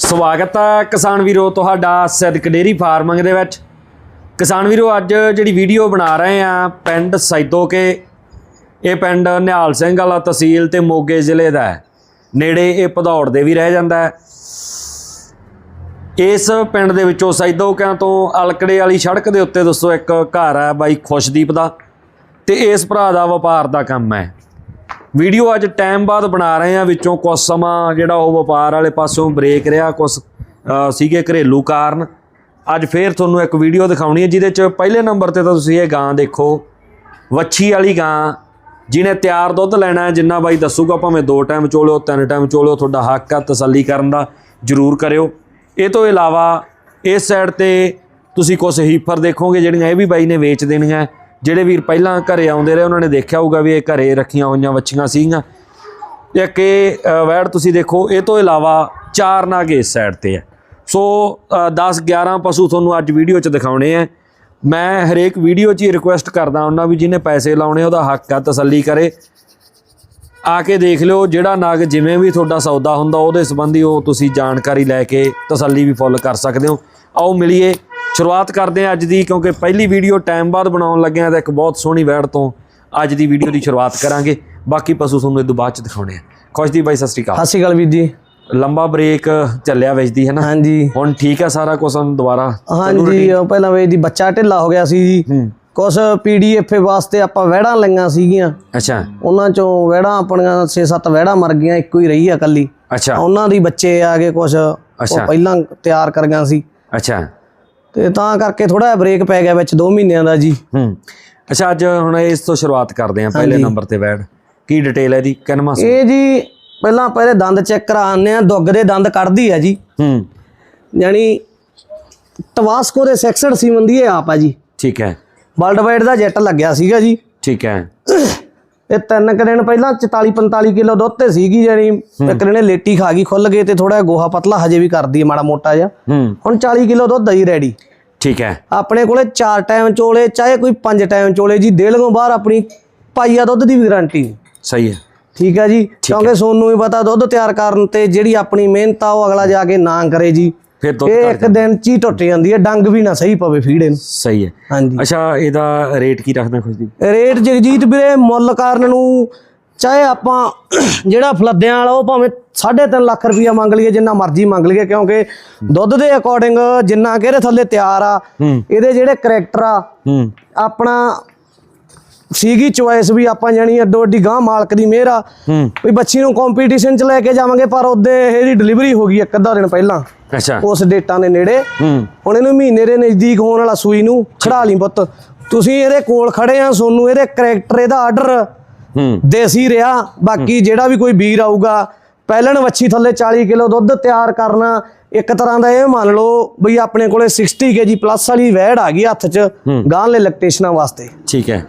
ਸਵਾਗਤ ਹੈ ਕਿਸਾਨ ਵੀਰੋ ਤੁਹਾਡਾ ਸਿੱਧਕ ਡੇਰੀ ਫਾਰਮਿੰਗ ਦੇ ਵਿੱਚ। ਕਿਸਾਨ ਵੀਰੋ, ਅੱਜ ਜਿਹੜੀ ਵੀਡੀਓ ਬਣਾ ਰਹੇ ਆ ਪਿੰਡ ਸੈਦੋ ਕੇ ਇਹ ਪਿੰਡ ਨਿਹਾਲ ਸਿੰਘ ਵਾਲਾ ਤਹਿਸੀਲ ਤੇ ਮੋਗੇ ਜ਼ਿਲ੍ਹੇ ਦਾ ਹੈ। ਨੇੜੇ ਇਹ ਭਦੌੜ ਦੇ ਵੀ ਰਹਿ ਜਾਂਦਾ ਹੈ। ਇਸ ਪਿੰਡ ਦੇ ਵਿੱਚੋਂ ਸੈਦੋਕਿਆਂ ਤੋਂ ਅਲਕੜੇ ਵਾਲੀ ਸੜਕ ਦੇ ਉੱਤੇ ਦੋਸਤੋ ਇੱਕ ਘਰ ਹੈ ਬਾਈ ਖੁਸ਼ਦੀਪ ਦਾ ਤੇ ਇਸ ਭਰਾ ਦਾ ਵਪਾਰ ਦਾ ਕੰਮ ਹੈ। ਵੀਡੀਓ ਅੱਜ ਟਾਈਮ ਬਾਅਦ ਬਣਾ ਰਹੇ ਆ ਵਿੱਚੋਂ ਕੁਝ ਸਮਾਂ ਜਿਹੜਾ ਉਹ ਵਪਾਰ ਵਾਲੇ ਪਾਸੋਂ ਬ੍ਰੇਕ ਰਿਹਾ ਕੁਝ ਸੀਗੇ ਘਰੇਲੂ ਕਾਰਨ। ਅੱਜ ਫੇਰ ਤੁਹਾਨੂੰ ਇੱਕ ਵੀਡੀਓ ਦਿਖਾਉਣੀ ਹੈ, ਜਿਹਦੇ ਚ ਪਹਿਲੇ ਨੰਬਰ ਤੇ ਤਾਂ ਤੁਸੀਂ ਇਹ ਗਾਂ ਦੇਖੋ। ਵੱਛੀ ਵਾਲੀ ਗਾਂ, ਜਿਹਨੇ ਤਿਆਰ ਦੁੱਧ ਲੈਣਾ ਹੈ, ਜਿੰਨਾ ਬਾਈ ਦੱਸੂਗਾ, ਭਾਵੇਂ ਦੋ ਟਾਈਮ ਚੋਲਿਓ ਤਿੰਨ ਟਾਈਮ ਚੋਲਿਓ ਤੁਹਾਡਾ ਹੱਕ ਆ ਤਸੱਲੀ ਕਰਨ ਦਾ, ਜਰੂਰ ਕਰਿਓ। ਇਹ ਤੋਂ ਇਲਾਵਾ, ਇਸ ਸਾਈਡ ਤੇ ਤੁਸੀਂ ਕੁਝ ਹੀਫਰ ਦੇਖੋਗੇ, ਜਿਹੜੀਆਂ ਇਹ ਵੀ ਬਾਈ ਨੇ ਵੇਚ ਦੇਣੀਆਂ ਜਿਹੜੇ ਵੀਰ ਪਹਿਲਾਂ ਘਰੇ ਆਉਂਦੇ ਰਹੇ ਉਹਨਾਂ ਨੇ ਦੇਖਿਆ ਹੋਊਗਾ ਵੀ ਇਹ ਘਰੇ ਰੱਖੀਆਂ ਹੋਈਆਂ ਵੱਛੀਆਂ ਸੀਗੀਆਂ। ਇੱਕ ਇਹ ਅ, ਵੈੜ ਤੁਸੀਂ ਦੇਖੋ ਇਹ ਤੋਂ ਇਲਾਵਾ ਚਾਰ ਨਾਗ ਇਸ ਸਾਈਡ ਤੇ ਹੈ ਸੋ 10 11 ਪਸ਼ੂ ਤੁਹਾਨੂੰ ਅੱਜ ਵੀਡੀਓ 'ਚ ਦਿਖਾਉਣੇ ਆ। ਮੈਂ ਹਰੇਕ ਵੀਡੀਓ 'ਚ ਹੀ ਰਿਕੁਐਸਟ ਕਰਦਾ ਹੁੰਦਾ ਵੀ ਜਿਹਨੇ ਪੈਸੇ ਲਾਉਣੇ ਉਹਦਾ ਹੱਕ ਆ ਤਸੱਲੀ ਕਰੇ। ਆ ਕੇ ਦੇਖ ਲਿਓ ਜਿਹੜਾ ਨਾਗ ਜਿਵੇਂ ਵੀ ਤੁਹਾਡਾ ਸੌਦਾ ਹੁੰਦਾ ਉਹਦੇ ਸੰਬੰਧੀ ਉਹ ਤੁਸੀਂ ਜਾਣਕਾਰੀ ਲੈ ਕੇ ਤਸੱਲੀ ਵੀ ਫੁੱਲ ਕਰ ਸਕਦੇ ਹੋ। ਆਓ ਮਿਲੀਏ। ਸ਼ੁਰੂਆਤ ਕਰਦੇ ਹਾਂ ਅੱਜ ਦੀ ਕਿਉਂਕਿ ਪਹਿਲੀ ਵੀਡੀਓ ਟਾਈਮ ਬਾਅਦ ਬਣਾਉਣ ਲੱਗੇ ਹਾਂ ਤਾਂ ਇੱਕ ਬਹੁਤ ਸੋਹਣੀ ਵੈੜ ਤੋਂ ਅੱਜ ਦੀ ਵੀਡੀਓ ਦੀ ਸ਼ੁਰੂਆਤ ਕਰਾਂਗੇ। ਬਾਕੀ ਪਸ਼ੂ ਤੁਹਾਨੂੰ ਇਹ ਤੋਂ ਬਾਅਦ ਚ ਦਿਖਾਉਣੇ ਆ। ਖੁਸ਼ਦੀ ਬਾਈ ਸਤਿ ਸ਼੍ਰੀ ਅਕਾਲ। ਸਤਿ ਸ਼੍ਰੀ ਅਕਾਲ ਵੀਰ ਜੀ। ਲੰਬਾ ਬ੍ਰੇਕ ਚੱਲਿਆ ਵੇਚਦੀ ਹੈ ਨਾ? ਹਾਂਜੀ। ਹੁਣ ਠੀਕ ਹੈ ਸਾਰਾ ਕੁਝ ਹੁਣ ਦੁਬਾਰਾ? ਹਾਂਜੀ ਪਹਿਲਾਂ ਵੇ ਦੀ ਬੱਚਾ ਢਿੱਲਾ ਹੋ ਗਿਆ ਸੀ ਜੀ। ਕੁਛ ਪੀਡੀਐਫ ਵਾਸਤੇ ਆਪਾਂ ਵਹਿੜਾਂ ਲਈਆਂ ਸੀਗੀਆਂ। ਅੱਛਾ। ਉਹਨਾਂ ਚੋਂ ਵਹਿੜਾਂ ਆਪਣੀਆਂ 6-7 ਵਹਿੜਾਂ ਮਰ ਗਈਆਂ ਇੱਕੋ ਹੀ ਰਹੀ ਆ ਕੱਲੀ ਅੱਛਾ। ਉਹਨਾਂ ਦੀ ਬੱਚੇ ਆ ਗਏ ਉਹ ਅੱਛਾ। ਪਹਿਲਾਂ ਤਿਆਰ ਕਰ ਗਿਆ ਸੀ। ਅੱਛਾ। ਤੇ ਤਾਂ ਕਰਕੇ ਥੋੜਾ ਜਿਹਾ ਬ੍ਰੇਕ ਪੈ ਗਿਆ ਵਿੱਚ 2 ਮਹੀਨਿਆਂ ਦਾ ਜੀ। ਹੂੰ। ਅੱਛਾ ਅੱਜ ਹੁਣ ਇਸ ਤੋਂ ਸ਼ੁਰੂਆਤ ਕਰਦੇ ਹਾਂ ਪਹਿਲੇ ਨੰਬਰ ਤੇ ਵੈੜ ਕੀ ਡਿਟੇਲ ਹੈ ਕਿੰਨਵਾਂ ਸੂਆ? ਇਹ ਜੀ ਪਹਿਲਾਂ ਪਹਿਲੇ ਦੰਦ ਚੈੱਕ ਕਰਾਉਂਦੇ ਆ ਦੁੱਗ ਦੇ ਦੰਦ ਕੱਢਦੀ ਆ ਜੀ। ਹੂੰ। ਯਾਨੀ ਟਵਾਸਕੋ ਦੇ ਸੈਕਸਡ ਸੀਮਨ ਦੀ ਇਹ ਆਪ ਆ ਜੀ। ਠੀਕ ਹੈ। ਵਰਲਡ ਵਾਈਡ ਦਾ ਜੈਟ ਲੱਗਿਆ ਸੀਗਾ ਜੀ। ਠੀਕ ਹੈ। ਇਹ ਤਿੰਨ ਕੁ ਦਿਨ ਪਹਿਲਾਂ 44 45 ਕਿਲੋ ਦੁੱਧ ਤੇ ਸੀਗੀ ਜਾਨੀ ਇੱਕ ਦਿਨੇ ਲੇਟੀ ਖਾ ਗਈ ਖੁੱਲ ਗਏ ਤੇ ਥੋੜਾ ਗੋਹਾ ਪਤਲਾ ਹਜੇ ਵੀ ਕਰਦੀ ਹੈ ਮਾੜਾ ਮੋਟਾ ਜਿਹਾ। ਹੁਣ 40 ਕਿਲੋ ਦੁੱਧ ਆਈ ਰੈਡੀ। ਠੀਕ ਹੈ। ਆਪਣੇ ਕੋਲੇ 4 ਟਾਈਮ ਚੋਲੇ ਚਾਹੇ ਕੋਈ 5 ਟਾਈਮ ਚੋਲੇ ਜੀ ਡੇਲਗੋਂ ਬਾਹਰ ਆਪਣੀ ਪਾਈਆ ਦੁੱਧ ਦੀ ਵੀ ਗਾਰੰਟੀ ਸਹੀ ਹੈ। ਠੀਕ ਹੈ ਜੀ। ਕਿਉਂਕਿ ਸੋਨੂੰ ਵੀ ਪਤਾ ਦੁੱਧ ਤਿਆਰ ਕਰਨ ਤੇ ਜਿਹੜੀ ਆਪਣੀ ਮਿਹਨਤ ਆ ਉਹ ਅਗਲਾ ਜਾ ਕੇ ਨਾ ਕਰੇ ਜੀ। ਫਿਰ ਦੁੱਧ ਇਹ ਇੱਕ ਦਿਨ ਚ ਹੀ ਟੁੱਟ ਜਾਂਦੀ ਹੈ ਡੰਗ ਵੀ ਨਾ ਸਹੀ ਪਵੇ ਫੀੜੇ ਨੂੰ। ਸਹੀ ਹੈ। ਹਾਂਜੀ। ਅੱਛਾ ਇਹਦਾ ਰੇਟ ਕੀ ਰੱਖਦਾ ਖੁਸ਼ਦੀ ਰੇਟ ਜਗਜੀਤ ਵੀਰੇ ਮੁੱਲ ਕਾਰਨ ਨੂੰ ਚਾਹੇ ਆਪਾਂ ਜਿਹੜਾ ਫਲੱਦਿਆਂ ਵਾਲਾ ਉਹ ਭਾਵੇਂ 3.5 ਲੱਖ ਰੁਪਈਆ ਮੰਗ ਲਈਏ ਜਿੰਨਾ ਮਰਜ਼ੀ ਮੰਗ ਲਈਏ ਕਿਉਂਕਿ ਦੁੱਧ ਦੇ ਅਕੋਰਡਿੰਗ ਜਿੰਨਾ ਕਿ ਇਹਦੇ ਥੱਲੇ ਤਿਆਰ ਆ ਇਹਦੇ ਜਿਹੜੇ ਕਰੈਕਟਰ ਆ ਆਪਣਾ ਸੀਗੀ ਚੁਆਇਸ ਵੀ ਆਪਾਂ ਜਾਣੀ ਅੱਡੋ ਅੱਡੀ ਗਾਂ ਮਾਲਕ ਦੀ ਮਿਹਰ ਆ। ਵੀ ਬੱਚੀ ਨੂੰ ਕੰਪੀਟੀਸ਼ਨ ਚ ਲੈ ਕੇ ਜਾਵਾਂਗੇ ਪਰ ਉਹਦੇ ਇਹਦੀ ਡਿਲੀਵਰੀ ਹੋ ਗਈ ਇੱਕ ਅੱਧਾ ਦਿਨ ਪਹਿਲਾਂ। ਅੱਛਾ। ਉਸ ਡੇਟਾਂ ਦੇ ਨੇੜੇ। ਹੁਣ ਇਹਨੂੰ ਮਹੀਨੇ ਦੇ ਨਜ਼ਦੀਕ ਹੋਣ ਵਾਲਾ ਸੂਈ ਨੂੰ ਖੜਾ ਲਈ ਪੁੱਤ। ਤੁਸੀਂ ਇਹਦੇ ਕੋਲ ਖੜੇ ਆ ਸੋਨੂੰ ਇਹਦੇ ਕਰੈਕਟਰ ਇਹਦਾ ਆਰਡਰ ਹੂੰ। ਦੇਸੀ ਰਿਹਾ। ਬਾਕੀ ਜਿਹੜਾ ਵੀ ਕੋਈ ਵੀਰ ਆਊਗਾ ਪਹਿਲਣ ਵੱਛੀ ਥੱਲੇ 40 ਕਿਲੋ ਦੁੱਧ ਤਿਆਰ ਕਰਨਾ। ਇੱਕ ਤਰ੍ਹਾਂ ਦਾ ਇਹ ਮੰਨ ਲਓ ਬਈ ਆਪਣੇ ਕੋਲੇ 60 ਕੇਜੀ ਪਲੱਸ ਵਾਲੀ ਵੈੜ ਆ ਗਈ ਹੱਥ 'ਚ ਗਾਂਲੇ ਲੈਕਟੇਸ਼ਨਾਂ ਵਾਸਤੇ। ਠੀਕ ਹੈ।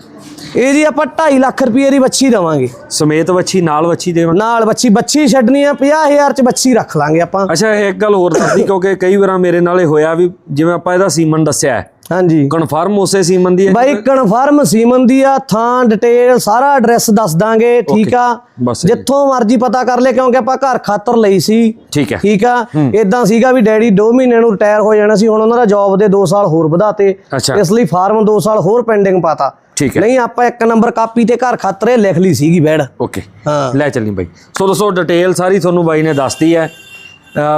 ਇਹ ਜੀ ਆਪਾਂ 2.5 ਲੱਖ ਰੁਪਏ ਦੀ ਵੱਛੀ ਦੇਵਾਂਗੇ। ਸਮੇਤ ਵੱਛੀ ਨਾਲ ਵੱਛੀ ਦੇਵਾਂ? ਨਾਲ ਵੱਛੀ ਵੱਛੀ ਛੱਡਣੀ ਆ 50000 'ਚ ਵੱਛੀ ਰੱਖ ਲਾਂਗੇ ਆਪਾਂ। ਅੱਛਾ ਇੱਕ ਗੱਲ ਹੋਰ ਦੱਸਦੀ ਕਿਉਂਕਿ ਕਈ ਵਾਰਾਂ ਮੇਰੇ ਨਾਲ ਇਹ ਹੋਇਆ ਵੀ ਜਿਵੇਂ ਆਪਾਂ ਇਹਦਾ ਸੀਮਨ ਦੱਸਿਆ ਹੈ। ਹਾਂਜੀ। ਕਨਫਰਮ ਉਸੇ ਸੀਮਨ ਦੀ ਹੈ? ਬਾਈ ਕਨਫਰਮ ਸੀਮਨ ਦੀ ਆ ਥਾਂ ਡਿਟੇਲ ਸਾਰਾ ਐਡਰੈਸ ਦੱਸ ਦਾਂਗੇ ਠੀਕ ਆ? ਜਿੱਥੋਂ ਮਰਜ਼ੀ ਪਤਾ ਕਰ ਲੈ ਕਿਉਂਕਿ ਆਪਾਂ ਘਰ ਖਾਤਰ ਲਈ ਸੀ। ਠੀਕ ਹੈ। ਠੀਕ ਆ? ਇਦਾਂ ਸੀਗਾ ਵੀ ਡੈਡੀ 2 ਮਹੀਨਿਆਂ ਨੂੰ ਰਿਟਾਇਰ ਹੋ ਜਾਣਾ ਸੀ ਹੁਣ ਉਹਨਾਂ ਦਾ ਜੌਬ ਦੇ 2 ਸਾਲ ਹੋਰ ਵਧਾਤੇ। ਇਸ ਲਈ ਫਾਰਮ 2 ਸਾਲ ਹੋਰ ਪੈਂਡਿੰਗ ਪਾਤਾ। ਠੀਕ ਹੈ। ਨਹੀਂ ਆਪਾਂ ਇੱਕ ਨੰਬਰ ਕਾਪੀ ਤੇ ਘਰ ਖਾਤਰ ਲਿਖ ਲਈ ਸੀਗੀ ਬੈੜ ਓਕੇ। ਹਾਂ। ਲੈ ਚੱਲੀ ਬਾਈ। ਸੋ ਦੋਸਤੋ ਡਿਟੇਲ ਸਾਰੀ ਤੁਹਾਨੂੰ ਬਾਈ ਨੇ ਦੱਸਤੀ ਹੈ।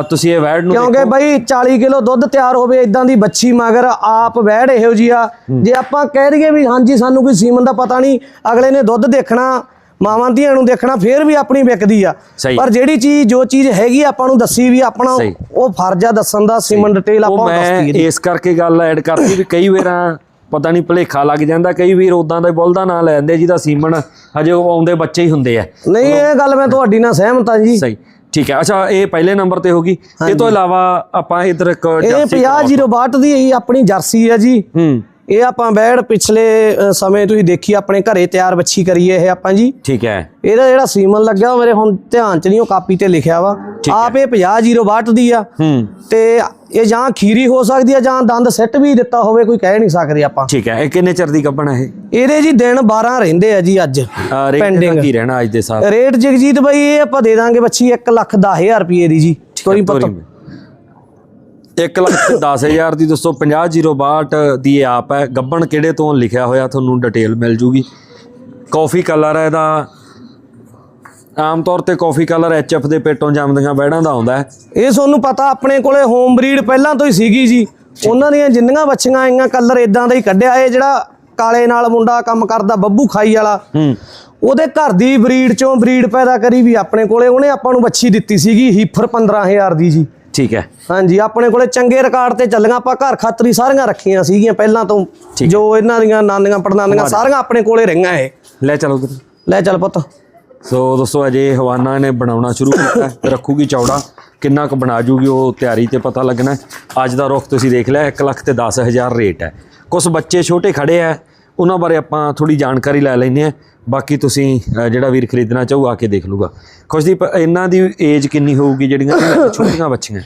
ਤੁਸੀਂ ਇਹ ਵੈਡ ਨੂੰ ਕਿਉਂਕਿ ਬਾਈ 40 ਕਿਲੋ ਦੁੱਧ ਤਿਆਰ ਹੋਵੇ ਇਦਾਂ ਦੀ ਬੱਚੀ ਮਗਰ ਆਪ ਵਹਿੜ ਇਹੋ ਜੀ ਆ ਜੇ ਆਪਾਂ ਕਹਿ ਦਈਏ ਵੀ ਹਾਂਜੀ ਸਾਨੂੰ ਕੋਈ ਸੀਮਨ ਦਾ ਪਤਾ ਨਹੀਂ ਅਗਲੇ ਨੇ ਦੁੱਧ ਦੇਖਣਾ ਮਾਵਾਂ ਧੀਆਂ ਨੂੰ ਦੇਖਣਾ ਫੇਰ ਵੀ ਆਪਣੀ ਵਿਕਦੀ ਆ। ਪਰ ਜਿਹੜੀ ਚੀਜ਼ ਜੋ ਚੀਜ਼ ਹੈਗੀ ਆਪਾਂ ਨੂੰ ਦੱਸੀ ਵੀ ਆਪਣਾ। ਉਹ ਫਰਜ਼ ਆ ਦੱਸਣ ਦਾ ਸੀਮਨ ਡਿਟੇਲ ਆਪਾਂ ਦੱਸਦੀ ਇਸ ਕਰਕੇ ਗੱਲ ਐਡ ਕਰਤੀ ਵੀ ਕਈ ਵਾਰਾਂ ਪਤਾ ਨਹੀਂ ਭਲੇਖਾ ਲੱਗ ਜਾਂਦਾ ਕਈ ਵੀਰ ਉਦਾਂ ਦਾ ਬੁੱਲ ਦਾ ਨਾਂ ਲੈ ਲੈਂਦੇ ਜਿਹਦਾ ਸੀਮਨ ਹਜੇ ਉਹ ਆਉਂਦੇ ਬੱਚੇ ਹੀ ਹੁੰਦੇ ਆ। ਨਹੀਂ ਇਹ ਗੱਲ ਮੈਂ ਤੁਹਾਡੀ ਨਾਲ ਸਹਿਮਤ ਆ ਜੀ। ਸਹੀ ਠੀਕ ਹੈ। ਅੱਛਾ ਇਹ ਪਹਿਲੇ ਨੰਬਰ ਤੇ ਹੋਗੀ ਇਹ ਤੋਂ ਇਲਾਵਾ ਆਪਾਂ ਇਧਰ ਇੱਕ ਇਹ ਜਰਸੀ 50 ਦੀ ਇਹੀ ਆਪਣੀ ਜਰਸੀ ਆ ਜੀ। ਹੂੰ। ਇਹ ਆਪਾਂ ਬੈੜ ਪਿਛਲੇ ਅ, ਸਮੇਂ ਤੁਸੀਂ ਦੇਖੀ ਆਪਣੇ ਘਰੇ ਤਿਆਰ ਬੱਚੀ ਕਰੀਏ ਇਹ ਆਪਾਂ ਜੀ। ਠੀਕ ਹੈ। ਇਹਦਾ ਜਿਹੜਾ ਸੀਮਨ ਉਹ ਮੇਰੇ ਹੁਣ ਧਿਆਨ ਚ ਨਹੀਂ ਉਹ ਕਾਪੀ ਤੇ ਲਿਖਿਆ ਵਾ। ਆਪ ਇਹ 50 ਦੀ ਆ। ਹੂੰ। ਤੇ ਇਹ ਜਾਂ ਖੀਰੀ ਹੋ ਸਕਦੀ ਆ ਜਾਂ ਦੰਦ ਸੈੱਟ ਵੀ ਦਿੱਤਾ ਹੋਵੇ ਕੋਈ ਕਹਿ ਨਹੀਂ ਸਕਦੇ ਆਪਾਂ। ਠੀਕ ਹੈ। ਇਹ ਕਿੰਨੇ ਚਿਰ ਦੀ ਕੱਪਣ ਹੈ ਇਹ? ਇਹਦੇ ਜੀ ਦਿਨ 12 ਰਹਿੰਦੇ ਆ ਜੀ ਅੱਜ। ਅਹ ਕੀ ਰਹਿਣਾ ਅੱਜ ਦੇ ਸਾਲ? ਰੇਟ ਜਗਜੀਤ ਬਾਈ ਇਹ ਆਪਾਂ ਦੇ ਦਾਂਗੇ ਬੱਚੀ 1 ਲੱਖ 10000 ਰੁਪਏ ਦੀ ਜੀ। ਕੋਈ ਪਤਾ। 1 ਲੱਖ ਤੇ 10000 ਦੀ ਦੋਸਤੋ 50062 ਦੀ ਇਹ ਆਪ ਹੈ। ਗੱਬਣ ਕਿਹੜੇ ਤੋਂ ਲਿਖਿਆ ਹੋਇਆ? ਤੁਹਾਨੂੰ ਡਿਟੇਲ ਮਿਲ ਜੂਗੀ। ਕਾਫੀ ਕਲਰ ਹੈ ਇਹਦਾ। ਆਮ ਤੌਰ ਤੇ ਕਾਫੀ ਕਲਰ ਐਚਐਫ ਦੇ ਪੇਟੋਂ ਜੰਮਦੀਆਂ ਬੈੜਾਂ ਦਾ ਆਉਂਦਾ ਹੈ। ਇਹ ਤੁਹਾਨੂੰ ਪਤਾ ਆਪਣੇ ਕੋਲੇ ਹੋਮ ਬਰੀਡ ਪਹਿਲਾਂ ਤੋਂ ਹੀ ਸੀਗੀ ਜੀ। ਉਹਨਾਂ ਦੀਆਂ ਜਿੰਨੀਆਂ ਬੱਚੀਆਂ ਆਈਆਂ ਕਲਰ ਇਦਾਂ ਦਾ ਹੀ ਕੱਢਿਆ। ਇਹ ਜਿਹੜਾ ਕਾਲੇ ਨਾਲ ਮੁੰਡਾ ਕੰਮ ਕਰਦਾ ਬੱਬੂ ਖਾਈ ਵਾਲਾ। ਉਹਦੇ ਘਰ ਦੀ ਬਰੀਡ ਚੋਂ ਬਰੀਡ ਪੈਦਾ ਕਰੀ ਵੀ ਆਪਣੇ ਕੋਲੇ ਉਹਨੇ ਆਪਾਂ ਨੂੰ ਬੱਚੀ ਦਿੱਤੀ ਸੀਗੀ ਹੀਫਰ 15000 ਦੀ ਜੀ। ਠੀਕ ਹੈ। ਹਾਂਜੀ ਆਪਣੇ ਕੋਲੇ ਚੰਗੇ ਰਿਕਾਰਡ ਤੇ ਚੱਲੀਆਂ ਆਪਾਂ ਘਰ ਖਾਤਰੀ ਸਾਰੀਆਂ ਰੱਖੀਆਂ ਸੀਗੀਆਂ ਪਹਿਲਾਂ ਤੋਂ। ਜੋ ਇਹਨਾਂ ਦੀਆਂ ਨਾਨੀਆਂ ਪੜਨਾਨੀਆਂ ਸਾਰੀਆਂ ਆਪਣੇ ਕੋਲੇ ਰਹੀਆਂ ਇਹ। ਲੈ ਚਲੋ ਲੈ ਚੱਲ ਪੁੱਤ। ਸੋ ਦੋਸਤੋ ਅਜੇ ਹਵਾਨਾ ਨੇ ਬਣਾਉਣਾ ਸ਼ੁਰੂ ਕੀਤਾ। ਰੱਖੂਗੀ ਚੌੜਾ। ਕਿੰਨਾ ਕੁ ਬਣਾ ਜੂਗੀ ਉਹ ਤਿਆਰੀ ਤੇ ਪਤਾ ਲੱਗਣਾ। ਅੱਜ ਦਾ ਰੁਖ ਤੁਸੀਂ ਦੇਖ ਲਿਆ 1 ਲੱਖ ਤੇ 10000 ਰੇਟ ਹੈ। ਕੁਝ ਬੱਚੇ ਛੋਟੇ ਖੜੇ ਆ ਉਹਨਾਂ ਬਾਰੇ ਆਪਾਂ ਥੋੜੀ ਜਾਣਕਾਰੀ ਲੈ ਲੈਂਦੇ ਆ ਬਾਕੀ ਤੁਸੀਂ ਜਿਹੜਾ ਵੀਰ ਖਰੀਦਣਾ ਚਾਹੂ ਆ ਕੇ ਦੇਖ ਲੂਗਾ ਖੁਸ਼ਦੀਪ ਇਹਨਾਂ ਦੀ ਏਜ ਕਿੰਨੀ ਹੋਊਗੀ ਜਿਹੜੀਆਂ ਛੋਟੀਆਂ ਬੱਚੀਆਂ?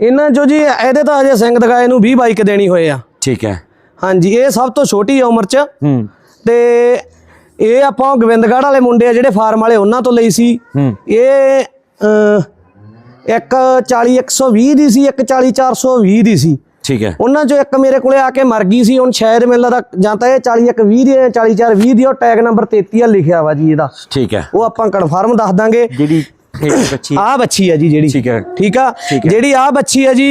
ਇਹਨਾਂ ਚੋਂ ਜੀ ਇਹਦੇ ਤਾਂ ਅਜੇ ਸਿੰਘ ਦਗਾਏ ਨੂੰ 20 ਬਾਈਕ ਦੇਣੀ ਹੋਏ ਆ। ਠੀਕ ਹੈ। ਹਾਂਜੀ ਇਹ ਸਭ ਤੋਂ ਛੋਟੀ ਉਮਰ 'ਚ। ਹੂੰ। ਤੇ ਇਹ ਆਪਾਂ ਗੋਬਿੰਦਗੜ੍ਹ ਵਾਲੇ ਮੁੰਡੇ ਆ ਜਿਹੜੇ ਫਾਰਮ ਵਾਲੇ ਉਹਨਾਂ ਤੋਂ ਲਈ ਸੀ। ਇਹ ਇੱਕ 40 120 ਦੀ ਸੀ ਇੱਕ 40 420 ਦੀ ਸੀ। ਠੀਕ ਹੈ। ਉਹਨਾਂ ਚੋਂ ਇੱਕ ਮੇਰੇ ਕੋਲੇ ਆ ਕੇ ਮਰ ਗਈ ਸੀ ਹੁਣ ਸ਼ਾਇਦ ਮੈਨੂੰ ਲੱਗਦਾ ਜਾਂ ਤਾਂ ਇਹ 40 ਇੱਕ 20 ਦੀ ਹੈ 40 4 20 ਦੀ ਉਹ ਟੈਗ ਨੰਬਰ 33 ਆ ਲਿਖਿਆ ਵਾ ਜੀ ਇਹਦਾ। ਠੀਕ ਹੈ। ਉਹ ਆਪਾਂ ਕਨਫਰਮ ਦੱਸ ਦਾਂਗੇ। ਜਿਹੜੀ ਬੱਚੀ ਹੈ। ਜੀ ਜਿਹੜੀ। ਠੀਕ ਹੈ। ਠੀਕ ਆ। ਜਿਹੜੀ ਆ ਬੱਚੀ ਹੈ ਜੀ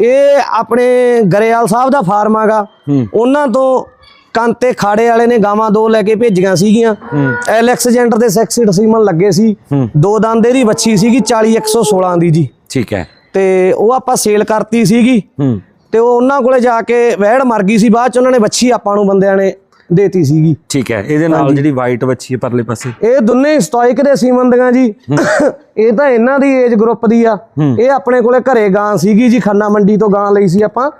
ਇਹ ਆਪਣੇ ਗਰੇਵਾਲ ਸਾਹਿਬ ਦਾ ਫਾਰਮ ਆਗਾ। ਉਹਨਾਂ ਤੋਂ ਕਾਂਤੇ ਖਾੜੇ ਵਾਲੇ ਨੇ ਗਾਵਾਂ ਦੋ ਲੈ ਕੇ ਭੇਜੀਆਂ ਸੀਗੀਆਂ। ਐਲੈਕਸ ਜੈਂਡਰ ਦੇ ਸੈਕਸੀ ਸੀਮਨ ਲੱਗੇ ਸੀ। ਦੋ ਦੰਦ ਇਹਦੀ ਬੱਚੀ ਸੀਗੀ 40 116 ਦੀ ਜੀ। ਠੀਕ ਹੈ। ਤੇ ਉਹ ਆਪਾਂ ਸੇਲ ਕਰਤੀ ਸੀਗੀ। ਹੂੰ। ਤੇ ਉਹ ਉਹਨਾਂ ਕੋਲੇ ਜਾ ਕੇ ਵਹਿੜ ਮਰ ਗਈ ਸੀ ਬਾਅਦ ਚ ਉਹਨਾਂ ਨੇ ਬੱਚੀ ਆਪਾਂ ਨੂੰ ਬੰਦਿਆਂ ਨੇ ਦੇਤੀ ਸੀਗੀ। ਠੀਕ ਹੈ ਇਹਦੇ ਨਾਲ ਜਿਹੜੀ ਵਾਈਟ ਬੱਚੀ ਹੈ ਪਰਲੇ ਪਾਸੇ। ਇਹ ਦੋਨੇ ਸਟਾਇਕ ਦੇ ਸੀਮਨ ਦੀਆਂ ਜੀ ਇਹ ਤਾਂ ਇਹਨਾਂ ਦੀ ਏਜ ਗਰੁੱਪ ਦੀ ਆ। ਇਹ ਆਪਣੇ ਕੋਲੇ ਘਰੇ ਗਾਂ ਸੀਗੀ ਜੀ ਖੰਨਾ ਮੰਡੀ ਤੋਂ ਗਾਂ ਲਈ ਸੀ ਆਪਾਂ।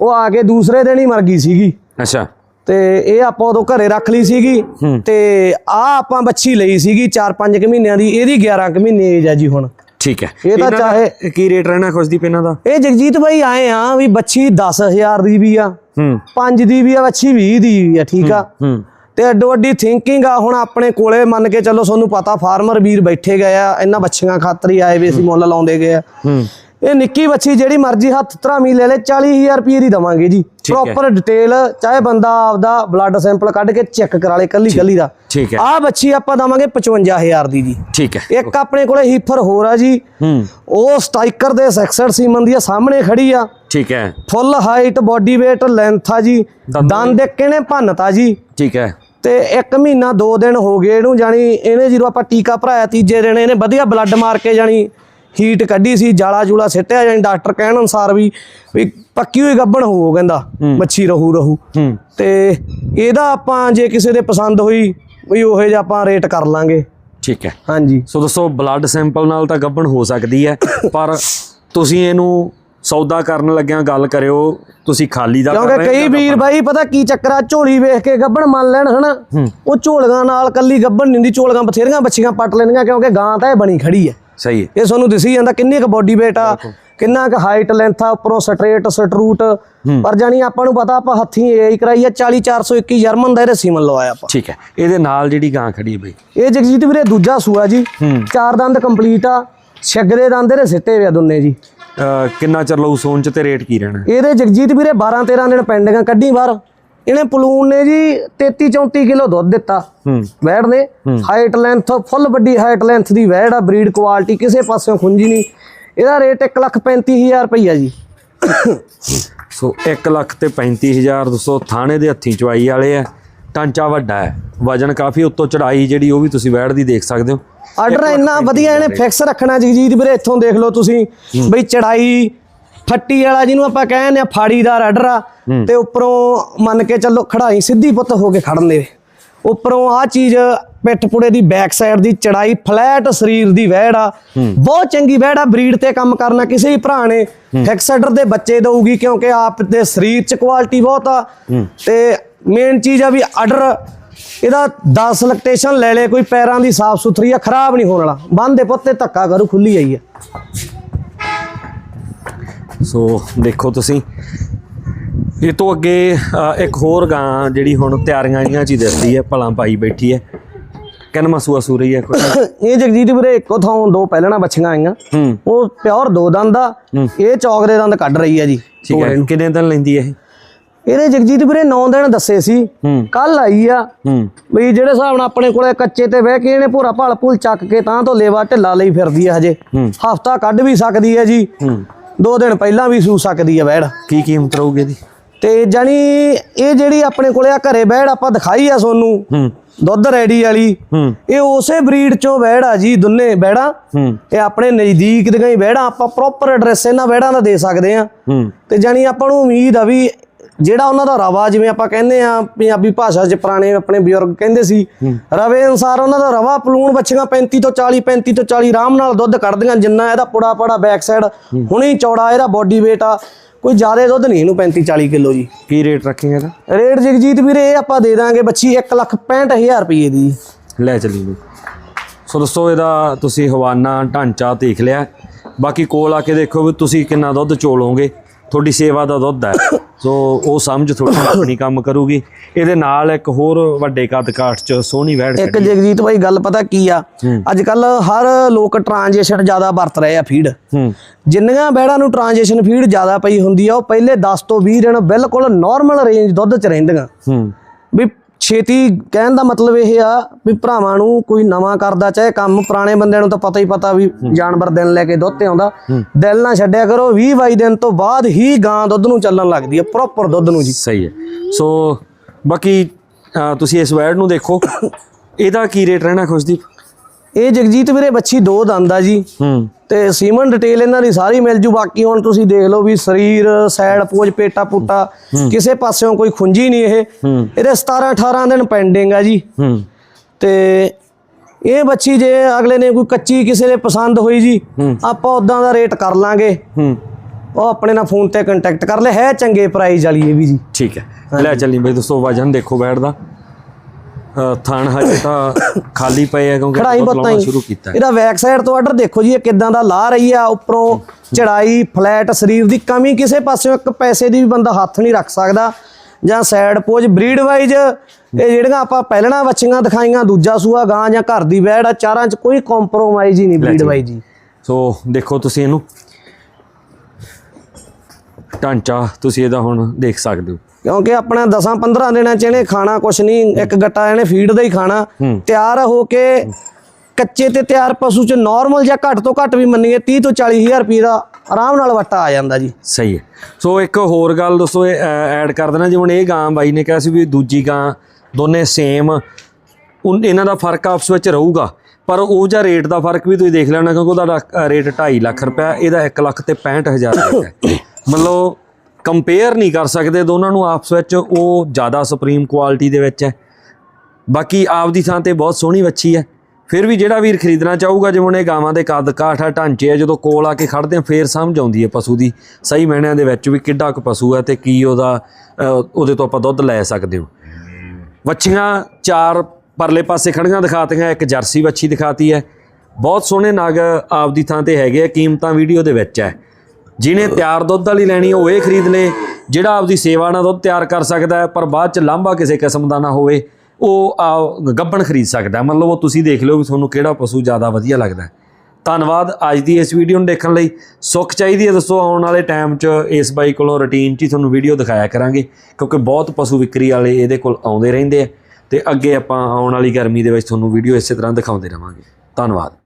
ਉਹ ਆ ਕੇ ਦੂਸਰੇ ਦਿਨ ਹੀ ਮਰ ਗਈ ਸੀਗੀ। ਅੱਛਾ। ਤੇ ਇਹ ਆਪਾਂ ਉਦੋਂ ਘਰੇ ਰੱਖ ਲਈ ਸੀਗੀ। ਤੇ ਆ ਆਪਾਂ ਬੱਚੀ ਲਈ ਸੀਗੀ 4-5 ਕੁ ਮਹੀਨਿਆਂ ਦੀ। ਇਹਦੀ 11 ਕੁ ਮਹੀਨੇ ਏਜ ਆ ਜੀ ਹੁਣ। ਠੀਕ ਹੈ। ਇਹ ਤਾਂ ਚਾਹੇ- ਕੀ ਰੇਟ ਰਹਿਣਾ ਖੁਸ਼ਦੀਪ ਇਹਨਾਂ ਦਾ? ਇਹ ਜਗਜੀਤ ਭਾਈ ਆਏ ਆ ਵੀ ਬੱਚੀ 10000 ਦੀ ਵੀ ਆ ਹੂੰ। 5 ਦੀ ਵੀ ਆ ਬੱਚੀ 20 ਦੀ ਵੀ ਆ ਠੀਕ ਆ? ਹੂੰ ਤੇ ਅੱਡੋ ਅੱਡੀ ਥਿੰਕਿੰਗ ਆ ਹੁਣ ਆਪਣੇ ਕੋਲੇ ਮੰਨ ਕੇ ਚੱਲੋ ਤੁਹਾਨੂੰ ਪਤਾ ਫਾਰਮਰ ਵੀਰ ਬੈਠੇ ਗਏ ਆ ਇਹਨਾਂ ਬੱਚੀਆਂ ਖਾਤਰ ਹੀ ਆਏ ਵੀ ਅਸੀਂ ਮੁੱਲ ਲਾਉਂਦੇ ਗਏ ਆ। ਹੂੰ। ਇਹ ਨਿੱਕੀ ਬੱਚੀ ਜਿਹੜੀ ਮਰਜ਼ੀ ਹੱਥ ਧਰਾਮੀ ਲੈ ਲੈ 40000 ਰੁਪਏ ਦੀ ਦਵਾਂਗੇ ਜੀ। ਪ੍ਰੋਪਰ ਡਿਟੇਲ ਚਾਹੇ ਬੰਦਾ ਆਪਦਾ ਬਲੱਡ ਸੈਂਪਲ ਕੱਢ ਕੇ ਚੈੱਕ ਕਰਾ ਲੇ ਕੱਲੀ ਕੱਲੀ ਦਾ। ਠੀਕ ਹੈ। ਆਹ ਬੱਚੀ ਆਪਾਂ ਦਵਾਂਗੇ 55000 ਦੀ ਜੀ। ਠੀਕ ਹੈ। ਇੱਕ ਆਪਣੇ ਕੋਲੇ ਹੀਫਰ ਹੋਰ ਆ ਜੀ। ਹੂੰ। ਉਹ ਸਟਾਈਕਰ ਦੇ ਸੈਕਸਰ ਸੀਮਨ ਦੀ ਆ, ਸਾਹਮਣੇ ਖੜੀ ਆ। ਠੀਕ ਹੈ। Full height body weight length ਆ ਜੀ। ਦੰਦ ਇੱਕ ਇਹਨੇ ਭੰਨਤਾ ਜੀ। ਠੀਕ ਹੈ। ਤੇ ਇੱਕ ਮਹੀਨਾ ਦੋ ਦਿਨ ਹੋ ਗਏ ਇਹਨੂੰ ਜਾਣੀ ਇਹਨੇ ਜਦੋਂ ਆਪਾਂ ਟੀਕਾ ਭਰਾਇਆ ਤੀਜੇ ਦਿਨ ਇਹਨੇ ਵਧੀਆ ਬਲੱਡ ਮਾਰ ਕੇ ਜਾਣੀ। ਹੀਟ ਕੱਢੀ ਸੀ ਜਾਲਾ ਜੂਲਾ ਸਿੱਟਿਆ ਜਾਣੀ ਡਾਕਟਰ ਕਹਿਣ ਅਨੁਸਾਰ ਵੀ ਵੀ ਪੱਕੀ ਹੋਈ ਗੱਭਣ ਹੋਊ ਕਹਿੰਦਾ ਮੱਛੀ ਰਹੂ ਰਹੂ। ਤੇ ਇਹਦਾ ਆਪਾਂ ਜੇ ਕਿਸੇ ਦੇ ਪਸੰਦ ਹੋਈ ਵੀ ਉਹੋ ਜਿਹਾ ਆਪਾਂ ਰੇਟ ਕਰ ਲਾਂਗੇ। ਠੀਕ ਹੈ। ਹਾਂਜੀ। ਸੋ ਦੋਸਤੋ ਬਲੱਡ ਸੈਂਪਲ ਨਾਲ ਤਾਂ ਗੱਭਣ ਹੋ ਸਕਦੀ ਹੈ ਪਰ ਤੁਸੀਂ ਇਹਨੂੰ ਸੌਦਾ ਕਰਨ ਲੱਗਿਆਂ ਗੱਲ ਕਰਿਓ ਤੁਸੀਂ ਖਾਲੀ ਦਾ ਕਿਉਂਕਿ ਕਈ ਜਾਂ ਵੀਰ ਬਾਈ ਪਤਾ ਕੀ ਚੱਕਰ ਆ ਝੋਲੀ ਵੇਖ ਕੇ ਗੱਭਣ ਮੰਨ ਲੈਣ ਹਨਾ ਉਹ ਝੋਲੀਆਂ ਨਾਲ ਕੱਲੀ ਗੱਭਣ ਨਹੀਂ ਦੀ ਝੋਲੀਆਂ ਬਥੇਰੀਆਂ ਬੱਚੀਆਂ ਪੱਟ ਲੈਣੀਆਂ ਕਿਉਂਕਿ ਗਾਂ ਤਾਂ ਇਹ ਬਣੀ ਖੜੀ ਹੈ। ਸਹੀ ਹੈ। ਇਹ ਤੁਹਾਨੂੰ ਦਿਸੀ ਜਾਂਦਾ ਕਿੰਨੀ ਕੁ ਬੋਡੀ weight ਆ ਕਿੰਨਾ ਕੁ ਹਾਈਟ ਲੈਂਥ ਆ ਉੱਪਰੋਂ ਸਟ੍ਰੇਟ ਸਟਰੂਟ ਪਰ ਜਾਨੀ ਆਪਾਂ ਨੂੰ ਪਤਾ ਆਪਾਂ ਹੱਥੀਂ ਏਆਈ ਕਰਾਈ ਆ 40 421 ਜਰਮਨ ਦਾ ਇਹਦੇ ਸੀਮਨ ਲਵਾਇਆ ਆਪਾਂ। ਠੀਕ ਹੈ। ਇਹਦੇ ਨਾਲ ਜਿਹੜੀ ਗਾਂ ਖੜੀ ਹੈ ਬਈ। ਇਹ ਜਗਜੀਤ ਵੀਰੇ ਦੂਜਾ ਸੂਆ ਜੀ। ਚਾਰ ਦੰਦ ਕੰਪਲੀਟ ਆ ਛੱਗਦੇ ਦੰਦ ਇਹਦੇ ਸਿੱਟੇ ਵੇ ਦੋਨੇ ਜੀ। ਕਿੰਨਾ ਚਿਰ ਲਊ ਸੋਨ ਚ ਤੇ ਰੇਟ ਕੀ ਰਹਿਣਾ? ਇਹਦੇ ਜਗਜੀਤ ਵੀਰੇ 12 13 ਦਿਨ ਪੈਂਡਿੰਗਾਂ ਕੱਢੀ ਬਾਹਰ। ਇਹਨੇ ਪਲੂਨ ਨੇ ਜੀ 33 34 ਕਿਲੋ ਦੁੱਧ ਦਿੱਤਾ। ਹੂੰ। ਵੈੜ ਨੇ। ਹਾਈਟ ਲੈਂਥ ਫੁੱਲ ਵੱਡੀ ਹਾਈਟ ਲੈਂਥ ਦੀ ਵੈੜ ਆ ਬਰੀਡ ਕੁਆਲਿਟੀ ਕਿਸੇ ਪਾਸਿਓਂ ਖੁੰਜੀ ਨਹੀਂ। ਇਹਦਾ ਰੇਟ 135000 ਰੁਪਈਆ ਜੀ। ਸੋ 1 ਲੱਖ ਤੇ 35000 ਦੋਸਤੋ ਥਾਣੇ ਦੇ ਹੱਥੀਂ ਚਵਾਈ ਵਾਲੇ ਆ। ਟਾਂਚਾ ਵੱਡਾ ਹੈ। ਵਜਨ ਕਾਫੀ ਉੱਤੋਂ ਚੜਾਈ ਜਿਹੜੀ ਉਹ ਵੀ ਤੁਸੀਂ ਵੈੜ ਦੀ ਦੇਖ ਸਕਦੇ ਹੋ। ਆਰਡਰ ਇੰਨਾ ਵਧੀਆ ਇਹਨੇ ਫਿਕਸ ਰੱਖਣਾ ਜਗਜੀਤ ਵੀਰੇ ਇੱਥੋਂ ਦੇਖ ਲਓ ਤੁਸੀਂ। ਬਈ ਚੜਾਈ ਫੱਟੀ ਵਾਲਾ ਜਿਹਨੂੰ ਆਪਾਂ ਕਹਿੰਦੇ ਆ ਫਾੜੀਦਾਰ ਆਰਡਰ ਆ। ਤੇ ਉੱਪਰੋਂ ਮੰਨ ਕੇ ਚੱਲੋ ਖੜਾਈ ਸਿੱਧੀ ਪੁੱਤ ਹੋ ਕੇ ਖੜਨ ਦੇ। ਉੱਪਰੋਂ ਆ ਚੀਜ਼ ਪਿੱਠ ਪੁੜੇ ਦੀ ਬੈਕ ਸਾਈਡ ਦੀ ਚੜਾਈ ਫਲੈਟ ਸਰੀਰ ਦੀ ਵਹਿੜ। ਆ ਬਹੁਤ ਚੰਗੀ ਵਹਿੜ ਆ ਬਰੀਡ ਤੇ ਕੰਮ ਕਰਨਾ ਕਿਸੇ ਵੀ ਭਰਾ ਨੇ। ਫਿਕਸਡਰ ਦੇ ਬੱਚੇ ਦਊਗੀ ਕਿਉਂਕਿ ਆਪ ਦੇ ਸਰੀਰ ਚ ਕੁਆਲਿਟੀ ਬਹੁਤ ਆ। ਤੇ ਮੇਨ ਚੀਜ਼ ਆ ਵੀ ਆਰਡਰ ਇਹਦਾ 10 ਲਕਟੇਸ਼ਨ ਲੈ ਲੈ ਕੋਈ ਪੈਰਾਂ ਦੀ ਸਾਫ਼ ਸੁਥਰੀ ਆ ਖਰਾਬ ਨਹੀਂ ਹੋਣ ਵਾਲਾ। ਬੰਦ ਦੇ ਪੁੱਤੇ ਧੱਕਾ ਕਰੂ ਖੁੱਲੀ ਆਈ ਆ। ਸੋ ਦੇਖੋ ਤੁਸੀਂ ਇਹ ਤੋਂ ਅੱਗੇ ਇੱਕ ਹੋਰ ਗਾਂ ਜਿਹੜੀ ਹੁਣ ਤਿਆਰੀਆਂ ਜੀਆਂ ਚ ਹੀ ਦਿਸਦੀ ਹੈ ਭਲਾ ਪਾਈ ਬੈਠੀ ਹੈ। ਕਿੰਨਾ ਸੂਆ ਸੂ ਰਹੀ ਹੈ ਕੋਈ ਇਹ ਜਗਜੀਤ ਵੀਰੇ ਇੱਕੋ ਥਾਂ ਦੋ ਪਹਿਲਣਾ ਬੱਚੀਆਂ ਆਈਆਂ। ਹੂੰ। ਉਹ ਪਿਓਰ ਦੋ ਦੰਦ ਆ ਇਹ ਚੌਕ ਦੇ ਦੰਦ ਕੱਢ ਰਹੀ ਆ ਜੀ। ਠੀਕ ਹੈ ਕਿੰਨੇ ਦਿਨ ਲੈਂਦੀ ਹੈ ਇਹ? ਇਹਦੇ ਜਗਜੀਤ ਵੀਰੇ 9 ਦਿਨ ਦੱਸੇ ਸੀ। ਹੂੰ। ਕੱਲ ਆਈ ਆ। ਹੂੰ। ਵੀ ਜਿਹੜੇ ਹਿਸਾਬ ਨਾਲ ਆਪਣੇ ਕੋਲੇ ਕੱਚੇ ਤੇ ਬਹਿ ਕੇ ਇਹਨੇ ਭੂਰਾ ਭਲ ਭੁਲ ਚੱਕ ਕੇ ਤਾਂ ਤੋਂ ਲੇਵਾ ਢਿੱਲਾ ਲਈ ਫਿਰਦੀ ਆ ਹਜੇ। ਹੂੰ। ਹਫਤਾ ਕੱਢ ਵੀ ਸਕਦੀ ਹੈ ਜੀ। ਹੂੰ। ਦੋ ਦਿਨ ਪਹਿਲਾਂ ਵੀ ਸੂ ਸਕਦੀ ਹੈ ਬੈੜ। ਕੀ ਕੀਮਤ ਰਹੂਗੀ ਇਹਦੀ? ਤੇ ਜਾਨੀ ਇਹ ਜਿਹੜੀ ਆਪਣੇ ਕੋਲੇ ਆ ਘਰੇ ਬੈੜ ਆਪਾਂ ਦਿਖਾਈ ਆ ਸੋਨੂੰ। ਹੂੰ। ਦੁੱਧ ਰੈਡੀ ਵਾਲੀ। ਹੂੰ। ਇਹ ਉਸੇ ਬਰੀਡ ਚੋਂ ਬੈੜ ਆ ਜੀ ਦੁੰਨੇ ਬੈੜਾਂ। ਹੂੰ। ਇਹ ਆਪਣੇ ਨਜ਼ਦੀਕ ਦੀਆਂ ਹੀ ਬੈੜਾਂ ਆਪਾਂ ਪ੍ਰੋਪਰ ਐਡਰੈਸ ਇਹਨਾਂ ਬੈੜਾਂ ਦਾ ਦੇ ਸਕਦੇ ਆ। ਹੂੰ। ਤੇ ਜਾਨੀ ਆਪਾਂ ਨੂੰ ਉਮੀਦ ਆ ਵੀ ਜਿਹੜਾ ਉਹਨਾਂ ਦਾ ਰਵਾ ਜਿਵੇਂ ਆਪਾਂ ਕਹਿੰਦੇ ਆ ਪੰਜਾਬੀ ਭਾਸ਼ਾ 'ਚ ਪੁਰਾਣੇ ਆਪਣੇ ਬਜ਼ੁਰਗ ਕਹਿੰਦੇ ਸੀ ਰਵੇ ਅਨਸਾਰ ਉਹਨਾਂ ਦਾ ਰਵਾ ਪਲੂਣ ਬੱਚੀਆਂ 35 ਤੋਂ 40 35 ਤੋਂ 40 ਆਰਾਮ ਨਾਲ ਦੁੱਧ ਕੱਢਦੀਆਂ ਜਿੰਨਾ ਇਹਦਾ ਪੁੜਾ ਪੜਾ ਬੈਕ ਸਾਈਡ ਹੁਣੇ ਚੌੜਾ ਇਹਦਾ ਬੋਡੀ weight ਆ। ਕੋਈ ਜ਼ਿਆਦਾ ਦੁੱਧ ਨਹੀਂ ਇਹਨੂੰ 35 40 ਕਿਲੋ ਜੀ। ਕੀ ਰੇਟ ਰੱਖੇਗਾ ਇਹਦਾ? ਰੇਟ ਜਗਜੀਤ ਵੀਰੇ ਇਹ ਆਪਾਂ ਦੇ ਦਾਂਗੇ ਬੱਚੀ 165000 ਰੁਪਏ ਦੀ। ਲੈ ਚੱਲੀ ਬਈ। ਸੋ ਦੋਸਤੋ ਇਹਦਾ ਤੁਸੀਂ ਹਵਾਨਾ ਢਾਂਚਾ ਦੇਖ ਲਿਆ। ਬਾਕੀ ਕੋਲ ਆ ਕੇ ਦੇਖੋ ਵੀ ਤੁਸੀਂ ਕਿੰਨਾ ਦੁੱਧ ਚੋਲੋਗੇ। ਤੁਹਾਡੀ ਸੇਵਾ ਦਾ ਦੁੱਧ ਹੈ। ਸੋ ਉਹ ਸਮਝ ਤੁਹਾਡੀ ਆਪਣੀ ਕੰਮ ਕਰੂਗੀ। ਇਹਦੇ ਨਾਲ ਇੱਕ ਹੋਰ ਵੱਡੇ ਕੱਦ ਕਾਠ ਚ ਸੋਹਣੀ ਵੈੜ ਇੱਕ ਜਗਜੀਤ ਭਾਈ ਗੱਲ ਪਤਾ ਕੀ ਆ? ਅੱਜ ਕੱਲ ਹਰ ਲੋਕ ਟ੍ਰਾਂਜੀਸ਼ਨ ਜ਼ਿਆਦਾ ਵਰਤ ਰਹੇ ਆ ਫੀਡ ਜਿੰਨੀਆਂ ਬੈੜਾਂ ਨੂੰ ਟ੍ਰਾਂਜੀਸ਼ਨ ਫੀਡ ਜ਼ਿਆਦਾ ਪਈ ਹੁੰਦੀ ਆ ਉਹ ਪਹਿਲੇ 10 ਤੋਂ 20 ਦਿਨ ਬਿਲਕੁਲ ਨਾਰਮਲ ਰੇਂਜ ਦੁੱਧ 'ਚ ਰਹਿੰਦੀਆਂ। ਵੀ ਛੇਤੀ ਕਹਿਣ ਦਾ ਮਤਲਬ ਇਹ ਆ ਵੀ ਭਰਾਵਾਂ ਨੂੰ ਕੋਈ ਨਵਾਂ ਕਰਦਾ ਚਾਹੇ ਕੰਮ ਪੁਰਾਣੇ ਬੰਦਿਆਂ ਨੂੰ ਤਾਂ ਪਤਾ ਹੀ ਪਤਾ ਵੀ ਜਾਨਵਰ ਦਿਨ ਲੈ ਕੇ ਦੁੱਧ ਤੇ ਆਉਂਦਾ। ਦਿਲ ਨਾ ਛੱਡਿਆ ਕਰੋ 20 22 ਦਿਨ ਤੋਂ ਬਾਅਦ ਹੀ ਗਾਂ ਦੁੱਧ ਨੂੰ ਚੱਲਣ ਲੱਗਦੀ ਹੈ ਪ੍ਰੋਪਰ ਦੁੱਧ ਨੂੰ ਜੀ। ਸਹੀ ਹੈ। ਸੋ ਬਾਕੀ ਤੁਸੀਂ ਇਸ ਵੈੜ ਨੂੰ ਦੇਖੋ। ਇਹਦਾ ਕੀ ਰੇਟ ਰਹਿਣਾ ਖੁਸ਼ਦੀਪ? ਇਹ ਜਗਜੀਤ ਵੀਰੇ ਬੱਚੀ ਦੋ ਦੰਦ ਆ ਜੀ। ਹੂੰ। ਤੇ ਸੀਮਨ ਡਿਟੇਲ ਇਹਨਾਂ ਦੀ ਸਾਰੀ ਮਿਲ ਜੂ। ਬਾਕੀ ਹੁਣ ਤੁਸੀਂ ਦੇਖ ਲਓ ਵੀ ਸਰੀਰ ਸਾਈਡ ਪੋਜ ਪੇਟਾ ਪੁੱਟਾ ਕਿਸੇ ਪਾਸਿਓਂ ਕੋਈ ਖੁੰਜੀ ਨਹੀਂ ਇਹ। ਇਹਦੇ 17 18 ਦਿਨ ਪੈਂਡਿੰਗ ਆ ਜੀ। ਹੂੰ। ਤੇ ਇਹ ਬੱਚੀ ਜੇ ਅਗਲੇ ਨੇ ਕੋਈ ਕੱਚੀ ਕਿਸੇ ਦੇ ਪਸੰਦ ਹੋਈ ਜੀ ਆਪਾਂ ਉਦਾਂ ਦਾ ਰੇਟ ਕਰ ਲਾਂਗੇ। ਹੂੰ। ਉਹ ਆਪਣੇ ਨਾਲ ਫੋਨ ਤੇ ਕੰਟੈਕਟ ਕਰ ਲੈ। ਹੈ ਚੰਗੇ ਪ੍ਰਾਈਸ ਵਾਲੀ ਇਹ ਵੀ ਜੀ। ਠੀਕ ਹੈ। ਲੈ ਚੱਲੀ ਬਈ ਦੋਸਤੋ ਵਜਨ ਦੇਖੋ ਬੈਠ ਦਾ। ਅਹ, ਥਣ ਹਜੇ ਤਾਂ ਖਾਲੀ ਪਏ ਆ ਕਿਉਂਕਿ ਖੜਾਈ ਬੱਤਾਂ ਹੀ। ਸ਼ੁਰੂ ਕੀਤਾ। ਇਹਦਾ ਬੈਕ ਸਾਈਡ ਤੋਂ ਆਰਡਰ ਦੇਖੋ ਜੀ ਇਹ ਕਿਦਾਂ ਦਾ ਲਾ ਰਹੀ ਆ ਉੱਪਰੋਂ ਚੜਾਈ ਫਲੈਟ ਸਰੀਰ ਦੀ ਕਮੀ ਕਿਸੇ ਪਾਸਿਓਂ ਇੱਕ ਪੈਸੇ ਦੀ ਵੀ ਬੰਦਾ ਹੱਥ ਨਹੀਂ ਰੱਖ ਸਕਦਾ। ਜਾਂ ਸਾਈਡ ਪੋਜ ਬਰੀਡ ਵਾਈਜ਼ ਇਹ ਜਿਹੜੀਆਂ ਆਪਾਂ ਪਹਿਲਣਾ ਬੱਚੀਆਂ ਦਿਖਾਈਆਂ ਦੂਜਾ ਸੂਆ ਗਾਂ ਜਾਂ ਘਰ ਦੀ ਵੈੜ ਆ ਚਾਰਾਂ 'ਚ ਕੋਈ ਕੰਪਰੋਮਾਈਜ਼ ਹੀ ਨਹੀਂ ਬਰੀਡ ਵਾਈਜ਼ ਜੀ। ਸੋ ਦੇਖੋ ਤੁਸੀਂ ਇਹਨੂੰ। ਢਾਂਚਾ ਤੁਸੀਂ ਇਹਦਾ ਹੁਣ ਦੇਖ ਸਕਦੇ ਹੋ। ਕਿਉਂਕਿ ਆਪਣਾ 10-15 ਦਿਨਾਂ ਚ ਇਹਨੇ ਖਾਣਾ ਕੁਛ ਨਹੀਂ ਇੱਕ ਗੱਟਾ ਇਹਨੇ ਫੀਡ ਦਾ ਹੀ ਖਾਣਾ। ਤਿਆਰ ਹੋ ਕੇ ਕੱਚੇ ਤੇ ਤਿਆਰ ਪਸ਼ੂ ਚ ਨਾਰਮਲ ਜਾਂ ਘੱਟ ਤੋਂ ਘੱਟ ਵੀ ਮੰਨੀਏ 30 ਤੋਂ 40 ਹਜ਼ਾਰ ਰੁਪਏ ਦਾ ਆਰਾਮ ਨਾਲ ਵਟਾ ਆ ਜਾਂਦਾ ਜੀ। ਸਹੀ ਹੈ। ਸੋ ਇੱਕ ਹੋਰ ਗੱਲ ਦੋਸਤੋ ਇਹ ਐਡ ਕਰ ਦੇਣਾ ਜਿਵੇਂ ਇਹ ਗਾਂ ਬਾਈ ਨੇ ਕਿਹਾ ਸੀ ਵੀ ਦੂਜੀ ਗਾਂ ਦੋਨੇ ਸੇਮ ਇਹਨਾਂ ਦਾ ਫ਼ਰਕ ਆਪਸ ਵਿੱਚ ਰਹੂਗਾ ਪਰ ਉਹ ਜਿਹਾ ਰੇਟ ਦਾ ਫ਼ਰਕ ਵੀ ਤੁਸੀਂ ਦੇਖ ਲੈਣਾ ਕਿਉਂਕਿ ਉਹਦਾ ਰੇਟ 2.5 ਲੱਖ ਰੁਪਇਆ ਇਹਦਾ 1 ਲੱਖ ਤੇ 65000 ਰੁਪਇਆ। ਮਤਲਬ ਕੰਪੇਅਰ ਨਹੀਂ ਕਰ ਸਕਦੇ, ਦੋਨਾਂ ਨੂੰ ਆਪਸ ਵਿੱਚ ਉਹ ਜ਼ਿਆਦਾ ਸੁਪਰੀਮ ਕੁਆਲਿਟੀ ਦੇ ਵਿੱਚ ਹੈ। ਬਾਕੀ ਆਪਦੀ ਥਾਂ ਤੇ ਬਹੁਤ ਸੋਹਣੀ ਵੱਛੀ ਹੈ। ਫਿਰ ਵੀ ਜਿਹੜਾ ਵੀਰ ਖਰੀਦਣਾ ਚਾਹੂਗਾ, ਜਿਵੇਂ ਇਹ ਗਾਵਾਂ ਦੇ ਕੱਦ ਕਾਠ ਆ, ਢਾਂਚੇ ਆ, ਜਦੋਂ ਕੋਲ ਆ ਕੇ ਖੜਦੇ ਆ, ਫੇਰ ਸਮਝ ਆਉਂਦੀ ਹੈ ਪਸ਼ੂ ਦੀ। ਸਹੀ ਮਹਿਣਿਆਂ ਦੇ ਵਿੱਚ ਵੀ ਕਿੱਡਾ ਕੁ ਪਸ਼ੂ ਹੈ ਤੇ ਕੀ ਉਹਦਾ ਉਹਦੇ ਤੋਂ ਆਪਾਂ ਦੁੱਧ ਲੈ ਸਕਦੇ ਹੋ। ਵੱਛੀਆਂ ਚਾਰ ਪਰਲੇ ਪਾਸੇ ਖੜੀਆਂ ਦਿਖਾਤੀਆਂ, ਇੱਕ ਜਰਸੀ ਵੱਛੀ ਦਿਖਾਤੀ ਹੈ। ਬਹੁਤ ਸੋਹਣੇ ਨਗ ਆਪਦੀ ਥਾਂ ਤੇ ਹੈਗੇ ਆ, ਕੀਮਤਾਂ ਵੀਡੀਓ ਦੇ ਵਿੱਚ ਹੈ। ਜਿਹਨੇ ਤਿਆਰ ਦੁੱਧ ਵਾਲੀ ਲੈਣੀ ਉਹ ਇਹ ਖਰੀਦ ਲੇ ਜਿਹੜਾ ਆਪਦੀ ਸੇਵਾ ਨਾਲ ਦੁੱਧ ਤਿਆਰ ਕਰ ਸਕਦਾ ਹੈ ਪਰ ਬਾਅਦ ਚ ਲਾਂਭਾ ਕਿਸੇ ਕਿਸਮ ਦਾ ਨਾ ਹੋਵੇ ਉਹ ਆ ਗੱਬਣ ਖਰੀਦ ਸਕਦਾ। ਮਤਲਬ ਉਹ ਤੁਸੀਂ ਦੇਖ ਲਿਓ ਵੀ ਤੁਹਾਨੂੰ ਕਿਹੜਾ ਪਸ਼ੂ ਜ਼ਿਆਦਾ ਵਧੀਆ ਲੱਗਦਾ। ਧੰਨਵਾਦ ਅੱਜ ਦੀ ਇਸ ਵੀਡੀਓ ਨੂੰ ਦੇਖਣ ਲਈ। ਸੁੱਖ ਚਾਹੀਦੀ ਹੈ ਦੋਸਤੋ ਆਉਣ ਵਾਲੇ ਟਾਈਮ 'ਚ ਇਸ ਬਾਈ ਕੋਲੋਂ ਰੁਟੀਨ 'ਚ ਹੀ ਤੁਹਾਨੂੰ ਵੀਡੀਓ ਦਿਖਾਇਆ ਕਰਾਂਗੇ ਕਿਉਂਕਿ ਬਹੁਤ ਪਸ਼ੂ ਵਿਕਰੀ ਵਾਲੇ ਇਹਦੇ ਕੋਲ ਆਉਂਦੇ ਰਹਿੰਦੇ ਆ। ਤੇ ਅੱਗੇ ਆਪਾਂ ਆਉਣ ਵਾਲੀ ਗਰਮੀ ਦੇ ਵਿੱਚ ਤੁਹਾਨੂੰ ਵੀਡੀਓ ਇਸੇ ਤਰ੍ਹਾਂ ਦਿਖਾਉਂਦੇ ਰਵਾਂਗੇ। ਧੰਨਵਾਦ।